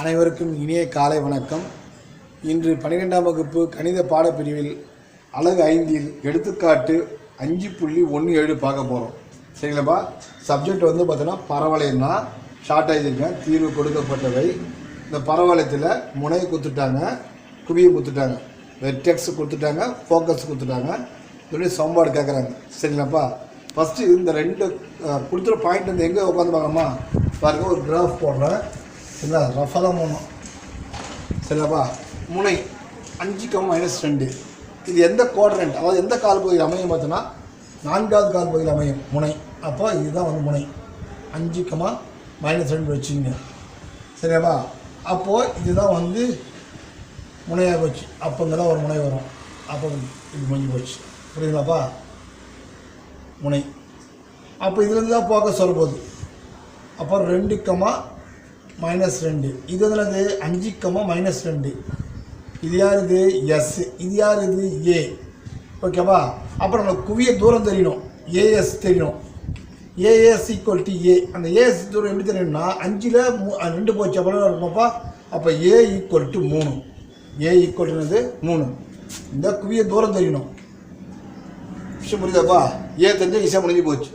அனைவருக்கும் இனிய காலை வணக்கம். இன்று பன்னிரெண்டாம் வகுப்பு கணித பாடப்பிரிவில் அழகு ஐந்தில் எடுத்துக்காட்டு அஞ்சு புள்ளி ஒன்று ஏழு பார்க்க போகிறோம் சரிங்களாப்பா சப்ஜெக்ட் வந்து பார்த்தோன்னா பரவலைன்னா ஷார்ட் ஆகியிருக்கேன் தீர்வு கொடுக்கப்பட்டவை. இந்த பரவளையத்தில் முனை கொடுத்துட்டாங்க குவியை கொடுத்துட்டாங்க வெர்டெக்ஸ் கொடுத்துட்டாங்க ஃபோக்கஸ் கொடுத்துட்டாங்க இப்படி சமன்பாடு கேட்குறாங்க சரிங்களாப்பா ஃபஸ்ட்டு இந்த ரெண்டு அஹ், கொடுத்துற பாயிண்ட் வந்து எங்கே உட்காந்து பார்க்கலாமா பாருங்கள் ஒரு கிராஃப் போடுறேன். சரிங்களா ரஃபாக தான் போடணும் சரியாப்பா முனை அஞ்சு கம் மைனஸ் ரெண்டு. இது எந்த குவாட்ரண்ட் அதாவது எந்த கால் பகுதியில் அமையும் பார்த்தோன்னா நான்காவது கால் பகுதியில் அமையும். முனை. அப்போ இதுதான் வந்து முனை. அஞ்சு கமா மைனஸ் ரெண்டு வச்சுங்க சரியாப்பா அப்போது இதுதான் வந்து முனையாக போச்சு. அப்போ தான் ஒரு முனை வரும். அப்போ இது முடிஞ்சு போச்சு. புரியுதுங்களாப்பா முனை. அப்போ இதுலேருந்து தான் போக சொல்ல போகுது அப்போ ரெண்டு கமா மைனஸ் ரெண்டு. இது என்னது? அஞ்சு கம்மா மைனஸ் ரெண்டு. இது யார் இது எஸ் இது யார் இது ஏ ஓகேவா அப்புறம் நம்ம குவிய தூரம் தெரியணும் ஏஎஸ் தெரியணும் ஏஎஸ் ஈக்குவல் டு ஏ அந்த ஏஎஸ் தூரம் எப்படி தெரியணும்னா அஞ்சில் மூ ரெண்டு போச்சு. அப்புறம் இருக்குமாப்பா அப்போ ஏ ஈக்குவல் டு மூணு. ஏ ஈக்குவல் மூணு. இந்த குவிய தூரம் தெரியணும் விஷயம் புரியுதாப்பா ஏ தெரிஞ்சு விஷயம் முடிஞ்சு போச்சு.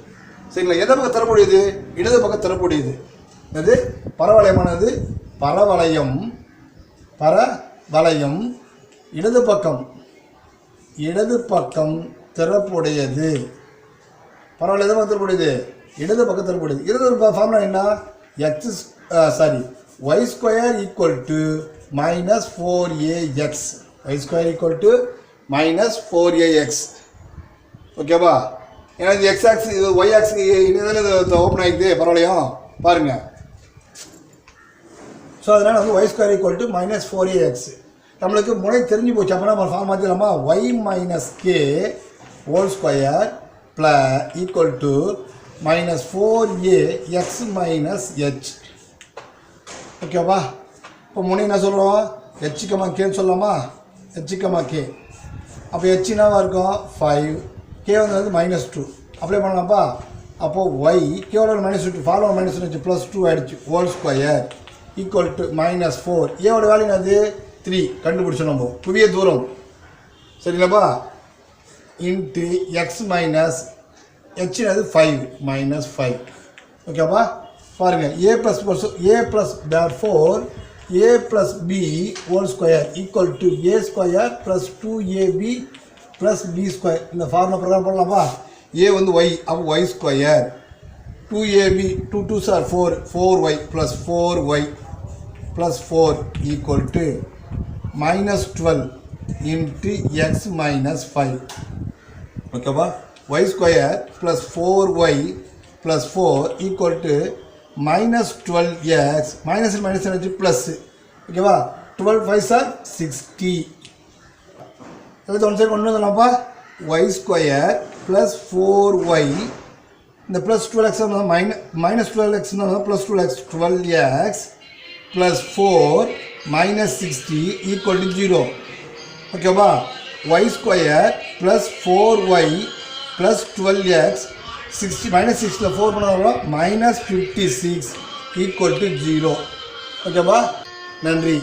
சரிங்களா? எந்த பக்கம் தரக்கூடியது இடது பக்கம் தரக்கூடியது அது பரவளையமானது? பரவளையம். பரவளையம். இடது பக்கம். இடது பக்கம் திறப்புடையது. பரவாயில்ல பக்கம் திறப்புடையது? இடது பக்கம் திறப்புடையது. இடது ஃபார்முலா என்ன? X sorry y square equal to minus four a x y square equal to minus four a x ஓகேவா ஏன்னா இது எக்ஸ் ஆக்ஸ் இது ஒய் ஆக்ஸ் இது ஓப்பன் ஆகிக்குது பரவாயில்லையும் பாருங்கள் ஸோ அதனால் வந்து y square equal to minus four a x நம்மளுக்கு முனை தெரிஞ்சு போச்சு. அப்போ நம்ம form மாற்றிடலாமா y minus k whole square plus equal to minus four a x minus h ஓகேவா இப்போ முனை என்ன சொல்கிறோம் ஹெச்சுக்கமா கேன்னு சொல்லலாமா? ஹெச்சுக்கமா கே அப்போ ஹெச் இருக்கும்? ஃபைவ் கே வந்து மைனஸ் டூ அப்ளை பண்ணலாம்ப்பா அப்போது y கேவோட minus two follow minus two plus two ஆகிடுச்சு whole square equal to minus four ஏவோட வேல்யூ என்னது? த்ரீ கண்டுபிடிச்சோம் நம்ம. தூரம். சரிங்களாப்பா இன்ட்டு எக்ஸ் மைனஸ் ஹெச்னது ஃபைவ் மைனஸ் ஃபைவ் ஓகேப்பா? பாருங்கள் a plus four a plus there four a plus b whole square equal to a square plus two ab plus b square இந்த ஃபார்முலா பிரகாரம் பண்ணலாமா? ஏ வந்து ஒய் அப்போ y square two ab two two sir four four y plus four y plus four equal to minus twelve into x minus five ஓகேவா y square plus four y plus four equal to minus twelve x minus minus energy plus ஓகேவா twelve five sir sixty எழுத்து one side கொண்டு வந்துடலாம்ப்பா y square plus four y இந்த plus twelve x minus minus twelve எக்ஸ்னா plus twelve x twelve x plus four minus sixty equal to zero ஓகேவா y square plus four y plus twelve x sixty minus சிக்ஸில் four பண்ண minus fifty six equal to zero ஓகேவா நன்றி.